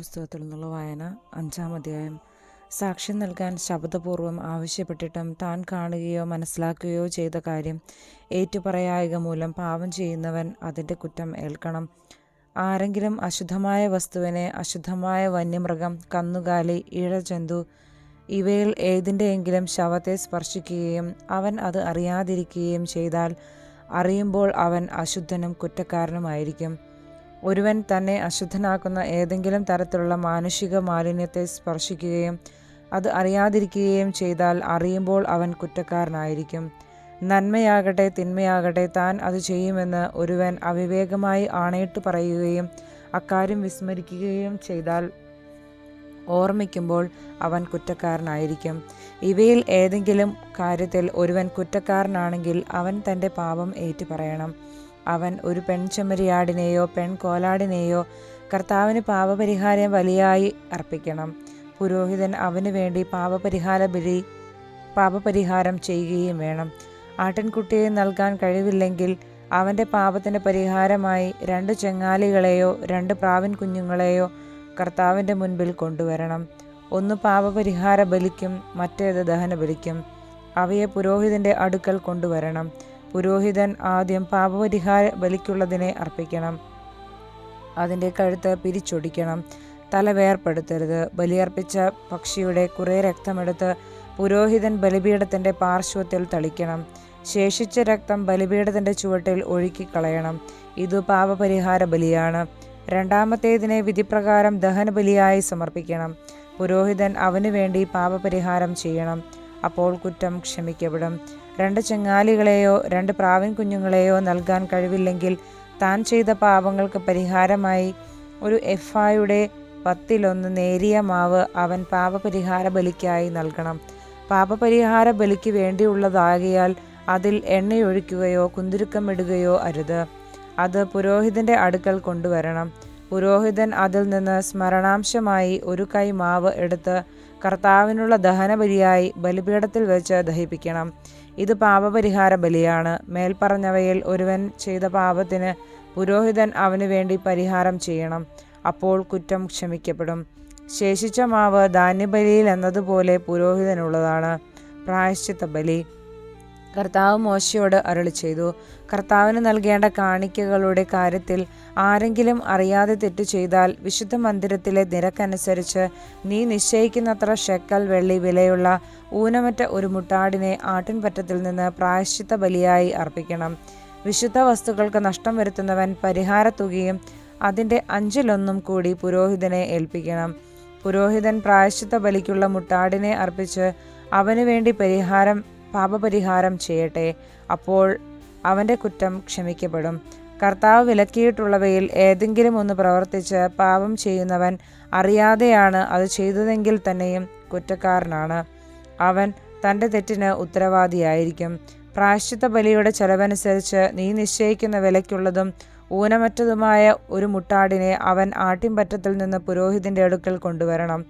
പുസ്തകത്തിൽ നിന്നുള്ള വായന അഞ്ചാം അധ്യായം. സാക്ഷ്യം നൽകാൻ ശബ്ദപൂർവം ആവശ്യപ്പെട്ടിട്ടും താൻ കാണുകയോ മനസ്സിലാക്കുകയോ ചെയ്ത കാര്യം ഏറ്റുപറയായക മൂലം പാപം ചെയ്യുന്നവൻ അതിന്റെ കുറ്റം ഏൽക്കണം. ആരെങ്കിലും അശുദ്ധമായ വസ്തുവിനെ അശുദ്ധമായ വന്യമൃഗം കന്നുകാലി ഇഴജന്തു ഇവയിൽ ഏതിന്റെയെങ്കിലും ശവത്തെ സ്പർശിക്കുകയും അവൻ അത് അറിയാതിരിക്കുകയും ചെയ്താൽ അറിയുമ്പോൾ അവൻ അശുദ്ധനും കുറ്റക്കാരനുമായിരിക്കും. ഒരുവൻ തന്നെ അശുദ്ധനാക്കുന്ന ഏതെങ്കിലും തരത്തിലുള്ള മാനുഷിക മാലിന്യത്തെ സ്പർശിക്കുകയും അത് അറിയാതിരിക്കുകയും ചെയ്താൽ അറിയുമ്പോൾ അവൻ കുറ്റക്കാരനായിരിക്കും. നന്മയാകട്ടെ തിന്മയാകട്ടെ താൻ അത് ചെയ്യുമെന്ന് ഒരുവൻ അവിവേകമായി ആണയിട്ട് പറയുകയും അക്കാര്യം വിസ്മരിക്കുകയും ചെയ്താൽ ഓർമ്മിക്കുമ്പോൾ അവൻ കുറ്റക്കാരനായിരിക്കും. ഇവയിൽ ഏതെങ്കിലും കാര്യത്തിൽ ഒരുവൻ കുറ്റക്കാരനാണെങ്കിൽ അവൻ തന്റെ പാപം ഏറ്റുപറയണം. അവൻ ഒരു പെൺചെമ്മരിയാടിനെയോ പെൺകോലാടിനെയോ കർത്താവിന് പാപപരിഹാരം ബലിയായി അർപ്പിക്കണം. പുരോഹിതൻ അവന് വേണ്ടി പാപപരിഹാര ബലി പാപപരിഹാരം ചെയ്യുകയും വേണം. ആട്ടിൻകുട്ടിയെ നൽകാൻ കഴിവില്ലെങ്കിൽ അവന്റെ പാപത്തിന് പരിഹാരമായി രണ്ട് ചെങ്ങാലികളെയോ രണ്ട് പ്രാവിൻ കുഞ്ഞുങ്ങളെയോ കർത്താവിന്റെ മുൻപിൽ കൊണ്ടുവരണം. ഒന്ന് പാപപരിഹാര ബലിക്കും മറ്റേത് ദഹന ബലിക്കും അവയെ പുരോഹിതന്റെ അടുക്കൽ കൊണ്ടുവരണം. പുരോഹിതൻ ആദ്യം പാപപരിഹാര ബലിക്കുള്ളതിനെ അർപ്പിക്കണം. അതിന്റെ കഴുത്ത് പിരിച്ചൊടിക്കണം. തല വേർപ്പെടുത്തരുത്. ബലിയർപ്പിച്ച പക്ഷിയുടെ കുറേ രക്തമെടുത്ത് പുരോഹിതൻ ബലിപീഠത്തിന്റെ പാർശ്വത്തിൽ തളിക്കണം. ശേഷിച്ച രക്തം ബലിപീഠത്തിന്റെ ചുവട്ടിൽ ഒഴുക്കിക്കളയണം. ഇത് പാപപരിഹാര ബലിയാണ്. രണ്ടാമത്തേതിനെ വിധിപ്രകാരം ദഹനബലിയായി സമർപ്പിക്കണം. പുരോഹിതൻ അവനു വേണ്ടി പാപപരിഹാരം ചെയ്യണം. അപ്പോൾ കുറ്റം ക്ഷമിക്കപ്പെടും. രണ്ട് ചെങ്ങാലികളെയോ രണ്ട് പ്രാവിൻ കുഞ്ഞുങ്ങളെയോ നൽകാൻ കഴിവില്ലെങ്കിൽ താൻ ചെയ്ത പാപങ്ങൾക്ക് പരിഹാരമായി. ഒരു എഫായുടെ പത്തിലൊന്ന് നേരിയ മാവ് അവൻ പാപപരിഹാര ബലിക്കായി നൽകണം. പാപപരിഹാര ബലിക്ക് വേണ്ടിയുള്ളതാകിയാൽ അതിൽ എണ്ണയൊഴിക്കുകയോ കുന്തിരുക്കമിടുകയോ അരുത്. അത് പുരോഹിതന്റെ അടുക്കൽ കൊണ്ടുവരണം. പുരോഹിതൻ അതിൽ നിന്ന് സ്മരണാംശമായി ഒരു കൈ മാവ് എടുത്ത് കർത്താവിനുള്ള ദഹനബലിയായി ബലിപീഠത്തിൽ വെച്ച് ദഹിപ്പിക്കണം. ഇത് പാപപരിഹാര ബലിയാണ്. മേൽപ്പറഞ്ഞവയിൽ ഒരുവൻ ചെയ്ത പാപത്തിന് പുരോഹിതൻ അവന് വേണ്ടി പരിഹാരം ചെയ്യണം. അപ്പോൾ കുറ്റം ക്ഷമിക്കപ്പെടും. ശേഷിച്ച മാവ് ധാന്യബലിയിൽ എന്നതുപോലെ പുരോഹിതനുള്ളതാണ്. പ്രായശ്ചിത്ത ബലി. കർത്താവ് മോശയോട് അരളി ചെയ്തു. കർത്താവിന് നൽകേണ്ട കാണിക്കകളുടെ കാര്യത്തിൽ ആരെങ്കിലും അറിയാതെ തെറ്റു ചെയ്താൽ വിശുദ്ധ മന്ദിരത്തിലെ നിരക്കനുസരിച്ച് നീ നിശ്ചയിക്കുന്നത്ര ഷെക്കൽ വെള്ളി വിലയുള്ള ഊനമറ്റ ഒരു മുട്ടാടിനെ ആട്ടിൻപറ്റത്തിൽ നിന്ന് പ്രായശ്ചിത്ത ബലിയായി അർപ്പിക്കണം. വിശുദ്ധ വസ്തുക്കൾക്ക് നഷ്ടം വരുത്തുന്നവൻ പരിഹാരത്തുകയും അതിന്റെ അഞ്ചിലൊന്നും കൂടി പുരോഹിതനെ ഏൽപ്പിക്കണം. പുരോഹിതൻ പ്രായശ്ചിത്ത ബലിക്കുള്ള മുട്ടാടിനെ അർപ്പിച്ച് അവനു വേണ്ടി പരിഹാരം പാപപരിഹാരം ചെയ്യട്ടെ. അപ്പോൾ അവന്റെ കുറ്റം ക്ഷമിക്കപ്പെടും. കർത്താവ് വിലക്കിയിട്ടുള്ളവയിൽ ഏതെങ്കിലും ഒന്ന് പ്രവർത്തിച്ച് പാപം ചെയ്യുന്നവൻ അറിയാതെയാണ് അത് ചെയ്തതെങ്കിൽ തന്നെയും കുറ്റക്കാരനാണ്. അവൻ തന്റെ തെറ്റിന് ഉത്തരവാദിയായിരിക്കും. പ്രായശ്ചിത്ത ബലിയുടെ ചെലവനുസരിച്ച് നീ നിശ്ചയിക്കുന്ന വിലയ്ക്കുള്ളതും ഊനമറ്റതുമായ ഒരു മുട്ടാടിനെ അവൻ ആട്ടിൻപറ്റത്തിൽ നിന്ന് പുരോഹിതന്റെ അടുക്കൽ കൊണ്ടുവരണം.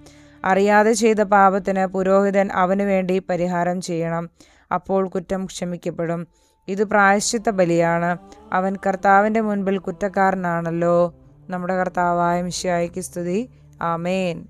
അറിയാതെ ചെയ്ത പാപത്തിന് പുരോഹിതൻ അവനു വേണ്ടി പരിഹാരം ചെയ്യണം. അപ്പോൾ കുറ്റം ക്ഷമിക്കപ്പെടും. ഇത് പ്രായശ്ചിത്ത ബലിയാണ്. അവൻ കർത്താവിന്റെ മുൻപിൽ കുറ്റക്കാരനാണല്ലോ. നമ്മുടെ കർത്താവായ മിഷ്യായിക്ക് സ്തുതി. ആമേൻ.